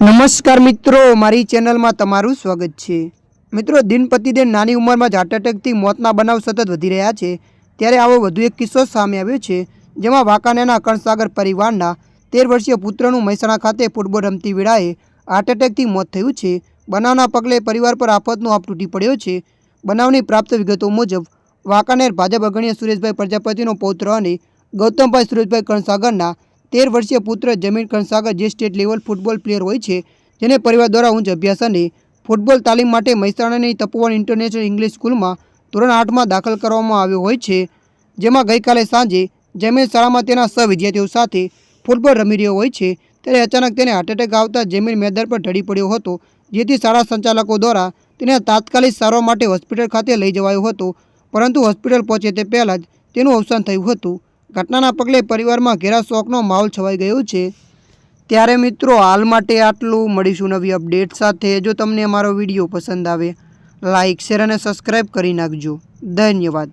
નમસ્કાર મિત્રો, મારી ચેનલમાં તમારું સ્વાગત છે. મિત્રો દિન પ્રતિદિન નાની ઉંમરમાં જ હાર્ટ એટેકથી મોતના બનાવ સતત વધી રહ્યા છે. ત્યારે આવો વધુ એક કિસ્સો સામે આવ્યો છે, જેમાં વાંકાનેરના કણસાગર પરિવારના તેર વર્ષીય પુત્રનું મહેસાણા ખાતે ફૂટબોલ રમતી વેળાએ હાર્ટ એટેકથી મોત થયું છે. બનાવના પગલે પરિવાર પર આફતનો આપ તૂટી પડ્યો છે. બનાવની પ્રાપ્ત વિગતો મુજબ, વાંકાનેર ભાજપ અગ્રણીય સુરેશભાઈ પ્રજાપતિનો પૌત્ર અને ગૌતમભાઈ સુરેશભાઈ કણસાગરના તેર વર્ષીય પુત્ર જમીન ઘનસાગર જે સ્ટેટ લેવલ ફૂટબોલ પ્લેયર હોય છે, જેને પરિવાર દ્વારા ઉચ્ચ અભ્યાસ અને ફૂટબોલ તાલીમ માટે મહેસાણાની તપોવન ઇન્ટરનેશનલ ઇંગ્લિશ સ્કૂલમાં ધોરણ આઠમાં દાખલ કરવામાં આવ્યો હોય છે, જેમાં ગઈકાલે સાંજે જમીન શાળામાં તેના સહવિદ્યાર્થીઓ સાથે ફૂટબોલ રમી રહ્યો હોય છે, ત્યારે અચાનક તેને હાર્ટ એટેક આવતા જમીન મેદાન પર ઢળી પડ્યો હતો, જેથી શાળા સંચાલકો દ્વારા તેને તાત્કાલિક સારવાર માટે હોસ્પિટલ ખાતે લઈ જવાયો હતો, પરંતુ હોસ્પિટલ પહોંચે તે પહેલાં જ તેનું અવસાન થયું હતું. ઘટનાના પગલે પરિવારમાં ઘેરા શોકનો માહોલ છવાઈ ગયો છે. ત્યારે મિત્રો, હાલ માટે આટલું. મળીશું નવી અપડેટ સાથે. જો તમને અમારો વીડિયો પસંદ આવે લાઇક શેર અને સબસ્ક્રાઈબ કરી નાખજો. ધન્યવાદ.